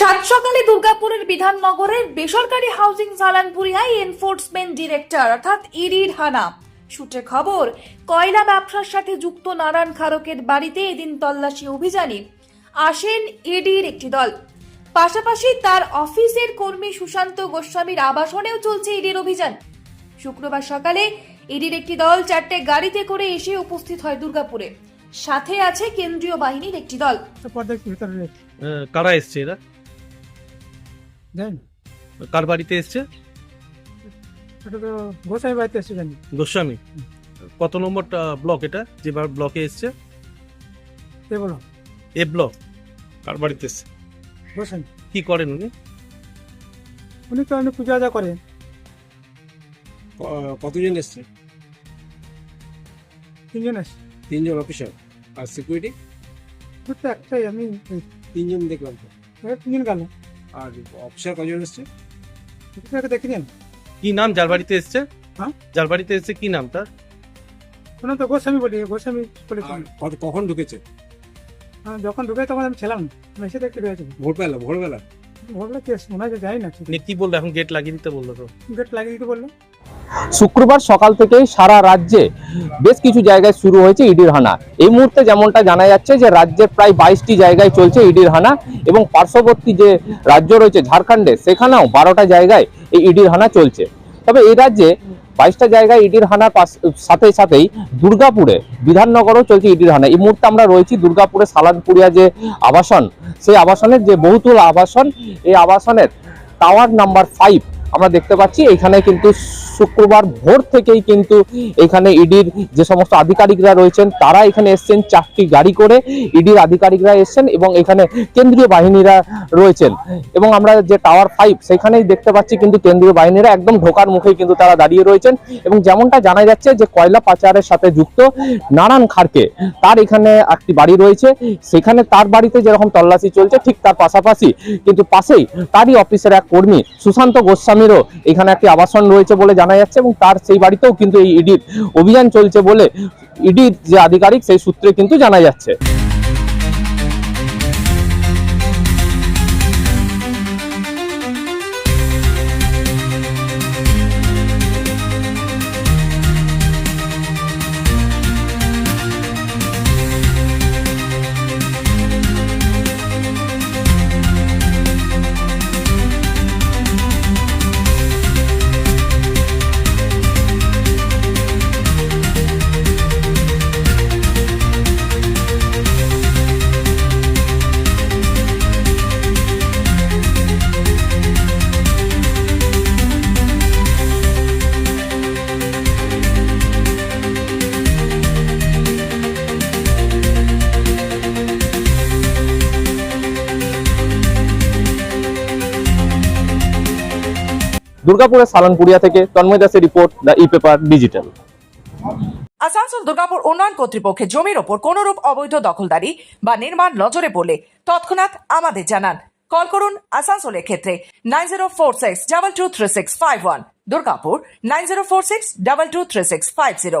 সাত সকালে দুর্গাপুরের বিধাননগরের বেসরকারি হাউজিং সালানপুরিয়ায় এনফোর্সমেন্ট ডিরেক্টর অর্থাৎ ইডির হানা। সূত্রে খবর কয়লা ব্যবসার সাথে যুক্ত নারায়ণ খারকের বাড়িতে এদিন তল্লাশি অভিযানে আসেন ইডির একটি দল। পাশাপাশি তার অফিসের কর্মী সুশান্ত গোস্বামীর আবাসনেও চলছে ইডির অভিযান। শুক্রবার সকালে ইডির একটি দল চারটে গাড়িতে করে এসে উপস্থিত হয় দুর্গাপুরে। সাথে আছে কেন্দ্রীয় বাহিনীর একটি দল। কারা এসছে এরা? জানেন কার বাড়িতে এসছে? এটা তো গোসাই বাড়িতে এসে জানি। গোস্বামী। কত নম্বরটা ব্লক এটা? যে বার- ব্লকে এসছে? কে বলো। এ ব্লক। কার বাড়িতে এসছে? গোসাই কি করেন উনি? উনি তো অনেক পূজা আজা করেন কতজন এসছে? তিনজন আছে তিনজন অফিসার আর সিকিউরিটি একটাই আমি তিনজন দেখলাম তো। তিনজন গেল। আর অফিসার কজন এসছে? ওকে দেখে নিন। কি নাম? যার বাড়িতে এসছে? হ্যাঁ? যার বাড়িতে এসছে কি নাম তার? শোনা তো গোস্বামী বলি গোস্বামী বলে কত কখন ঢুকেছে? হ্যাঁ, যখন ঢুকে তখন আমি ছিলাম। মেসে এসে দেখতে পেয়েছি। ভোরবেলা ভোরবেলা? বলল কি মনে হয় যাই না কি বলল? এখন গেট লাগিয়ে দিতে বলল তো। গেট লাগিয়ে দিতে বলল। শুক্রবার সকাল থেকেই সারা রাজ্যে বেশ কিছু জায়গায় শুরু হয়েছে ইডির হানা। এই মুহূর্তে যেমনটা জানা যাচ্ছে যে রাজ্যের প্রায় বাইশটি জায়গায় চলছে ইডির হানা এবং পার্শ্ববর্তী যে রাজ্য রয়েছে ঝাড়খণ্ডে, সেখানেও বারোটা জায়গায় এই ইডির হানা চলছে। তবে এই রাজ্যে বাইশটা জায়গায় ইডির হানার সাথে সাথেই দুর্গাপুরে, বিধাননগরও চলছে ইডির হানা। এই মুহূর্তে আমরা রয়েছি দুর্গাপুরে সালানপুরিয়া যে আবাসন, সেই আবাসনের যে বহুতল আবাসন, এই আবাসনের টাওয়ার নাম্বার ফাইভ আমরা দেখতে পাচ্ছি, এখানে কিন্তু শুক্রবার ভোর থেকেই কিন্তু এখানে ইডির যে সমস্ত আধিকারিকরা রয়েছেন, তারা এখানে এসছেন চারটি গাড়ি করে। ইডির আধিকারিকরা এসছেন এবং এখানে কেন্দ্রীয় বাহিনীরা রয়েছেন। এবং আমরা যে টাওয়ার ফাইভ সেখানেই দেখতে পাচ্ছি কিন্তু কেন্দ্রীয় বাহিনীরা একদম ঢোকার মুখেই কিন্তু তারা দাঁড়িয়ে রয়েছেন। এবং যেমনটা জানা যাচ্ছে যে কয়লা পাচারের সাথে যুক্ত নানান খারকে তার এখানে একটি বাড়ি রয়েছে। সেখানে তার বাড়িতে যেরকম তল্লাশি চলছে, ঠিক তার পাশাপাশি কিন্তু পাশেই তারই অফিসের এক কর্মী, সুশান্ত গোস্বামীরও এখানে একটি আবাসন রয়েছে বলে জানা যাচ্ছে এবং তার সেই বাড়িতেও কিন্তু এই ইডির অভিযান চলছে বলে ইডির যে আধিকারিক সেই সূত্রে কিন্তু জানা যাচ্ছে। দুর্গাপুরের সালানপুরিয়া থেকে তন্ময় দাসের report, the E paper, digital. Asansol Durgapur উন্নয়ন কর্তৃপক্ষের জমির ওপর কোনরূপ অবৈধ দখলদারি বা নির্মাণ নজরে পড়লে তৎক্ষণাৎ আমাদের জানান। কল করুন আসানসোলের ক্ষেত্রে nine zero four six double two three six five one. Durgapur nine zero four six double two three six five zero.